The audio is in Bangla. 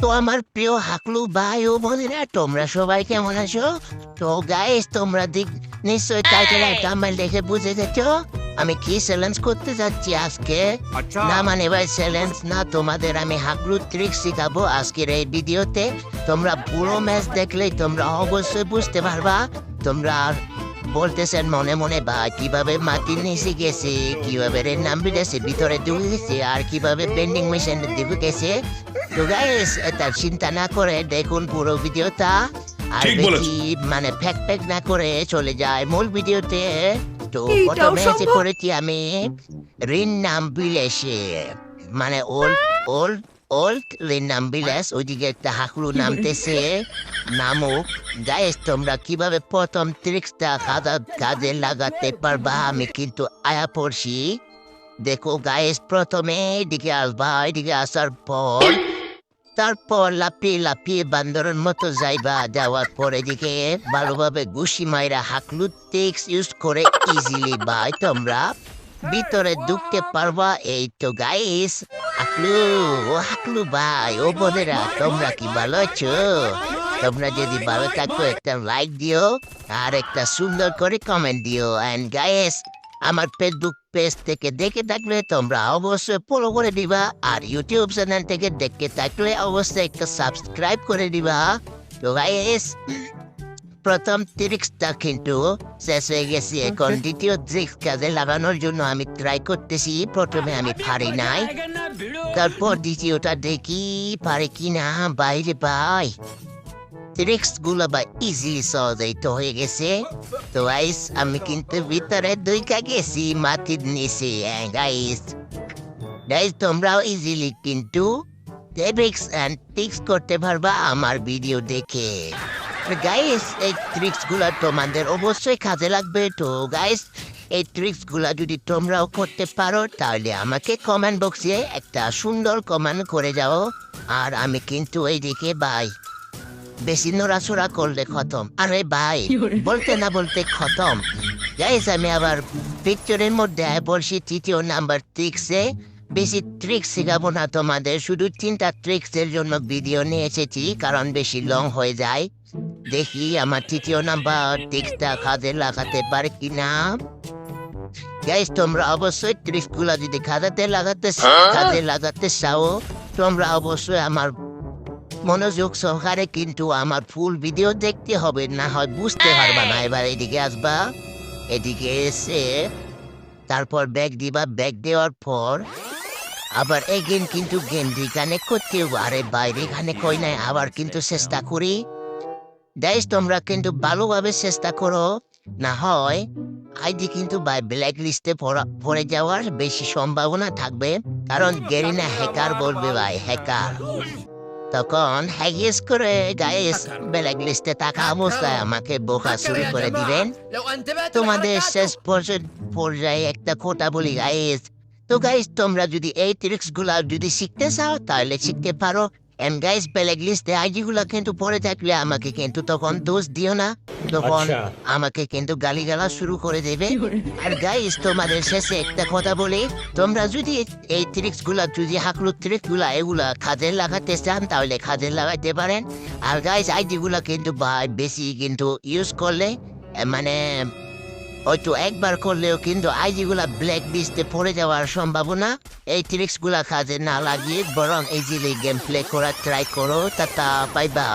তো আমার প্রিয় হাকলু ভাই ও বোনেরা তোমরা সবাই কেমন আছো? তো গাইস তোমরা দিক নিশ্চয়ই টাইটেল একটা আমার দেখে বুঝে গেছ? আমি কি চ্যালেঞ্জ করতে যাচ্ছি আজকে? না মানে ভাই চ্যালেঞ্জ না তোমাদের আমি হাকলু ট্রিক শিখাবো আজকের এই ভিডিওতে তোমরা পুরো ম্যাচ দেখলেই তোমরা অবশ্যই বুঝতে পারবা। তোমরা আর বলতেছেন মনে মনে ভাই কীভাবে মাটির নিচে গেছে কীভাবে রেড নাম্বার গেছে ভিতরে ঢুকে গেছে আর কীভাবে বেন্ডিং মেশিন দিকে গেছে? তো গাইস এটা চিন্তা না করে দেখুন পুরো ভিডিওটা আর ঠিক মানে ফ্যাক ফ্যাক না করে চলে যায় মূল ভিডিওতে। তো প্রথমে যে করেছি আমি রিন নাম বিলেসে মানে ওল্ড ওল্ড নাম বিলাস ওইদিকে একটা হাকলু নামতেছে নামুক গাইস তোমরা কীভাবে প্রথম ট্রিক্সটা কাজে কাজে লাগাতে পারবা আমি কিন্তু আয়া পড়ছি দেখো গাইস প্রথমে এদিকে আসবা এদিকে আসার পর তারপর লাপিয়ে লাপিয়ে বান্দরের মতো যাইবা যাওয়ার পর এদিকে ভালোভাবে ঘুষি মাইরা হাকলু টেক্স ইউজ করে ইজিলি বাই তোমরা ভিতরে ঢুকতে পারবা এই তো গাইস হাকলু ও হাকলু ভাই। ও বোনেরা তোমরা কি ভালো আছো? তোমরা যদি ভালো থাকো একটা লাইক দিও আর একটা সুন্দর করে কমেন্ট দিও। অ্যান্ড গাইস আমার ফেসবুক পেজ থেকে দেখে থাকলে তোমরা অবশ্যই ফলো করে দিবা আর ইউটিউব চ্যানেল থেকে দেখে থাকলে অবশ্যই একটা সাবস্ক্রাইব করে দিবা। তো গাইস প্রথম ট্রিক্সটা কিন্তু শেষ হয়ে গেছে। এখন দ্বিতীয় ট্রিক্স কাজে লাগানোর জন্য আমি ট্রাই করতেছি। প্রথমে আমি পারি নাই। তারপর দ্বিতীয়টা দেখি পারে কি না বাইরে পাই। বা সহজেই তো হয়ে গেছে। তো গাইস আমি কিন্তু ভিতরে গেছি, মাটির গাইস গাইস তোমরাও ইজিলি কিন্তু ট্রিক্স অ্যান্ড ট্রিক্স করতে পারবা আমার ভিডিও দেখে। গাইস এই ট্রিক্সগুলা তোমাদের অবশ্যই কাজে লাগবে তো গাইস এই ট্রিক্সগুলা যদি তোমরাও করতে পারো তাহলে আমাকে কমেন্ট বক্সে একটা সুন্দর কমেন্ট করে যাও। আর আমি কিন্তু এইদিকে বাই বেশি নড়াচড়া করলে খতম। আরে ভাই বলতে না বলতে খতম। গাইস আমি আবার পিকচারের মধ্যে বলছি তৃতীয় নাম্বার ট্রিক্সে বেশি ট্রিক্স শেখাবো না তোমাদের শুধু তিনটা ট্রিক্সের জন্য ভিডিও নিয়ে এসেছি কারণ বেশি লং হয়ে যায়। দেখি আমার তৃতীয় নাম্বার ট্রিক্সটা কাজে লাগাতে পারে কি না গাইস তোমরা অবশ্যই ট্রিক্সগুলো যদি কাজাতে লাগাতে কাজে লাগাতে চাও তোমরা অবশ্যই আমার মনোযোগ সহকারে কিন্তু আমার ফুল ভিডিও দেখতে হবে না হয় বুঝতে পারবা না। এবার এদিকে আসবা এদিকে এসে তারপর ব্যাগ দিবা। ব্যাগ দেওয়ার পর আবার এগেন কিন্তু গেন্দি কানেক্ট করতে আরে বাইরে এখানে কই নাই? আবার কিন্তু চেষ্টা করি। গাইস তোমরা কিন্তু ভালোভাবে চেষ্টা করো। না হয় আইডি কিন্তু বাই ব্ল্যাক লিস্টে পড়ে যাওয়ার বেশি সম্ভাবনা থাকবে। কারণ গেরিনা হ্যাকার বলবে ভাই, হ্যাকার। তখন হ্যাগিস করে গাইস ব্ল্যাক লিস্টে থাকা অবস্থায় আমাকে বোকা শুরু করে দিবেন। তোমাদের শেষ পর্যায়ে একটা কথা বলি গাইস তো গাইস তোমরা যদি এই ট্রিক্সগুলো যদি শিখতে চাও, তাহলে শিখতে পারো। এন্ড গাইস ব্ল্যাক লিস্টে আইডি গুলা কিন্তু পড়ে থাকলে আমাকে কিন্তু তখন দোষ দিও না তখন। আমাকে কিন্তু গালিগালা শুরু করে দেবে আর গাইস তোমাদের শেষে একটা কথা বলি তোমরা যদি এই ট্রিক্সগুলা যদি হাকলু ট্রিক্সগুলা এগুলা কাজে লাগাতে চান তাহলে কাজে লাগাতে পারেন আর গাইস আইডি গুলা কিন্তু বেশি কিন্তু ইউজ করলে মানে হয়তো একবার করলেও কিন্তু আইজিগুলা ব্ল্যাক লিস্টে পড়ে যাওয়ার সম্ভাবনা। এই ট্রিক্সগুলা কাজে না লাগিয়ে বরং ইজিলি গেম প্লে করার ট্রাই করো। তা পাইবা